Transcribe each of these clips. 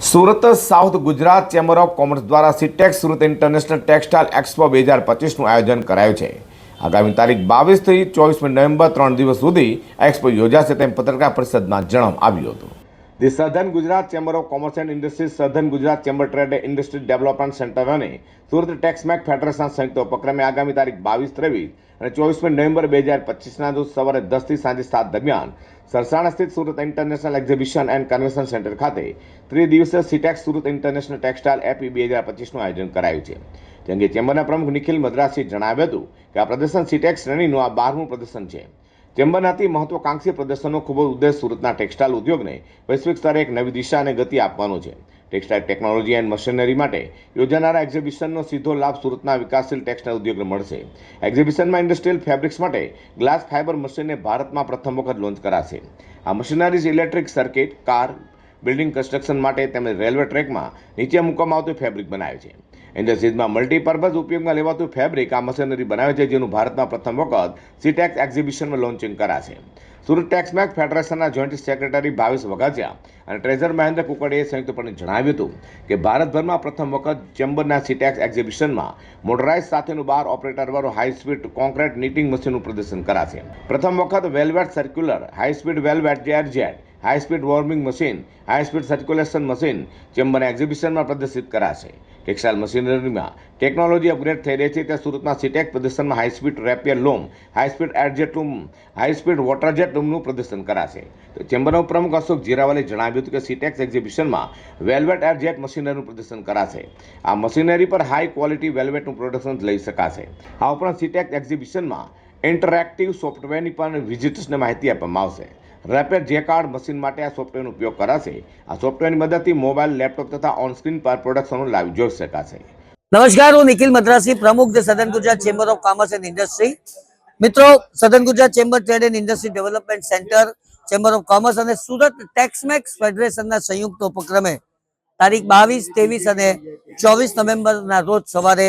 Surat, south Gujarat chamber of commerce દ્વારા Sitex Surat international textile expo બે હજાર પચીસનું આયોજન કરાયું છે. આગામી તારીખ બાવીસથી ચોવીસમી નવેમ્બર ત્રણ દિવસ સુધી એક્સપો યોજાશે તેમ પત્રકાર પરિષદમાં જણાવવામાં આવ્યું હતું. The southern Gujarat chamber of commerce and industries southern Gujarat chamber trade industry development centre અને સુરત ટેક્સમેક ફેડરેશન સંયુક્ત ઉપક્રમે આગામી તારીખ બાવીસ, ત્રેવીસ અને ચોવીસમી નવેમ્બર બે હજાર પચીસના રોજ સવારે દસથી સાંજે સાત દરમિયાન સરસાણા સ્થિત Surat international exhibition and convention centre ખાતે ત્રિદિવસીય સીટેક્સ સુરત ઇન્ટરનેશનલ ટેક્સટાઇલ એપી બે હજાર પચીસનું આયોજન કરાયું છે. જેમ અંગે ચેમ્બરના પ્રમુખ નિખિલ મદ્રાસીએ જણાવ્યું હતું કે આ પ્રદર્શન સીટેક્સ શ્રેણીનું આ બારમું પ્રદર્શન છે. ચેમ્બરના મહત્વકાંક્ષી મહત્વાકાંક્ષી પ્રદર્શનનો ખૂબ જ ઉદ્દેશ સુરતના ટેક્સટાઇલ ઉદ્યોગને વૈશ્વિક સ્તરે એક નવી દિશા અને ગતિ આપવાનો છે. ટેક્સટાઇલ ટેકનોલોજી એન્ડ મશીનરી માટે યોજાનારા એક્ઝિબિશનનો સીધો લાભ સુરતના વિકાસશીલ ટેક્સટાઇલ ઉદ્યોગને મળશે. એક્ઝિબિશનમાં ઇન્ડસ્ટ્રીયલ ફેબ્રિક્સ માટે ગ્લાસ ફાઇબર મશીનને ભારતમાં પ્રથમ વખત લોન્ચ કરાશે. આ machineries electric circuit, car building construction માટે તેમજ રેલવે ટ્રેકમાં નીચે મૂકવામાં આવતું ફેબ્રિક બનાવે છે. ઇન્ડસ્ટ્રીઝમાં મલ્ટીપર્પઝ ઉપયોગમાં લેવાતું ફેબ્રિક આ મશીનરી બનાવે છે, જેનું ભારતમાં પ્રથમ વખત સીટેક્સ એક્ઝિબિશનમાં લોન્ચિંગ કરાશે. સુરત ટેક્સમેક ફેડરેશનના જોઈન્ટ સેક્રેટરી ભાવેશ વઘાસિયા અને ટ્રેઝર મહેન્દ્ર કુકડીએ સંયુક્તપણે જણાવ્યું હતું કે ભારતભરમાં પ્રથમ વખત ચેમ્બરના સીટેક્સ એક્ઝિબિશનમાં મોટરાઇઝ સાથેનું બાર ઓપરેટરવાળું હાઈ સ્પીડ કોન્ક્રીટ નીટિંગ મશીનનું પ્રદર્શન કરાશે. પ્રથમ વખત velvet circular high speed velvet jet high speed warming machine high speed circulation machine ચેમ્બરના એક્ઝિબિશનમાં પ્રદર્શિત કરાશે. ટેક્સટાઇલ મશીનરીમાં ટેકનોલોજી અપગ્રેડ થઈ રહી છે ત્યાં સુરતના સીટેક પ્રદર્શનમાં high speed rapier loom high speed air jet loom high speed વોટરજેટ લૂમનું પ્રદર્શન કરાશે. તો ચેમ્બરના પ્રમુખ અશોક જીરાવાલે જણાવ્યું હતું કે સીટેક્સ એક્ઝિબિશનમાં વેલ્વેટ એરજેટ મશીનરીનું પ્રદર્શન કરાશે. આ મશીનરી પર હાઈ ક્વોલિટી વેલ્વેટનું પ્રોડક્શન લઈ શકાશે. આ ઉપરાંત સીટેક્સ એક્ઝિબિશનમાં ઇન્ટરેક્ટિવ સોફ્ટવેરની પણ વિઝિટર્સને માહિતી આપવામાં આવશે. રેપેર જે કાર્ડ મશીન માટે આ સોફ્ટવેરનો ઉપયોગ કરાશે, આ સોફ્ટવેરની મદદથી મોબાઈલ, લેપટોપ તથા ઓનસ્ક્રીન પર પ્રોડક્શનનો લાઈવ જોઈ શકાશે. નમસ્કાર, હું નિખિલ મદ્રાસી, પ્રમુખ southern Gujarat chamber of commerce and industry. મિત્રો, southern Gujarat chamber trade and industry development centre, chamber of commerce અને સુરત ટેક્સમેક્સ ફેડરેશનના સંયુક્ત ઉપક્રમે તારીખ બાવીસ, ત્રેવીસ અને ચોવીસ નવેમ્બરના રોજ સવારે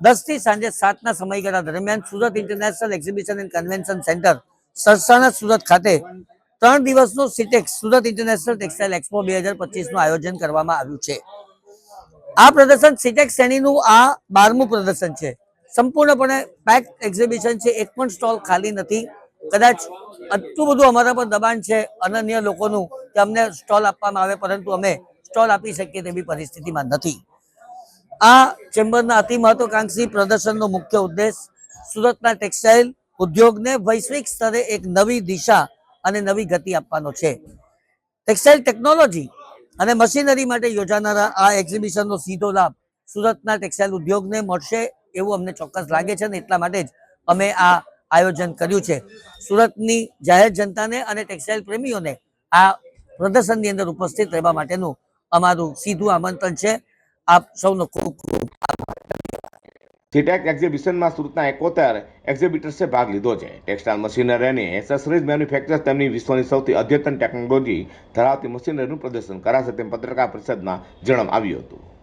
દસથી સાંજે સાતના સમયગાળા દરમિયાન Surat international exhibition and convention centre Sarsana Surat ખાતે ત્રણ દિવસનો Sitex, Surat international textile expo બે હજાર પચીસનું આયોજન કરવામાં આવ્યું છે. આ પ્રદર્શન સિટેક્સ શ્રેણીનું આ બારમું પ્રદર્શન છે. સંપૂર્ણપણે પેક એક્ઝિબિશન છે, એક પણ સ્ટોલ ખાલી નથી. કદાચ આટલું બધું અમારા પર દબાણ છે, અનન્ય લોકોનું કે અમને સ્ટોલ આપવામાં આવે, પરંતુ અમે સ્ટોલ આપી શકીએ તેવી પરિસ્થિતિમાં નથી. આ ચેમ્બરના અતિ મહત્વકાંક્ષી પ્રદર્શનનો મુખ્ય ઉદ્દેશ સુરતના ટેક્સટાઇલ ઉદ્યોગને વૈશ્વિક સ્તરે એક નવી દિશા અને નવી ગતિ આપવાનો છે. ટેક્સટાઇલ ટેકનોલોજી અને મશીનરી માટે યોજાનારા આ એક્ઝિબિશનનો સીધો લાભ સુરતના ટેક્સટાઇલ ઉદ્યોગને મળશે એવું અમને ચોક્કસ લાગે છે અને એટલા માટે જ અમે આ આયોજન કર્યું છે. સુરતની જાહેર જનતાને અને ટેક્સટાઇલ પ્રેમીઓને આ પ્રદર્શનની અંદર ઉપસ્થિત રહેવા માટેનું અમારું સીધું આમંત્રણ છે. આપ સૌનો ખૂબ ખૂબ સીટેક એક્ઝિબિશનમાં સુરતના એકોતેર એક્ઝિબિટર્સે ભાગ લીધો છે. ટેક્સટાઇલ મશીનરી અને એસેસરીઝ મેન્યુફેક્ચર તેમની વિશ્વની સૌથી અદ્યતન ટેકનોલોજી ધરાવતી મશીનરીનું પ્રદર્શન કરાશે તેમ પત્રકાર પરિષદમાં જણાવવામાં આવ્યું હતું.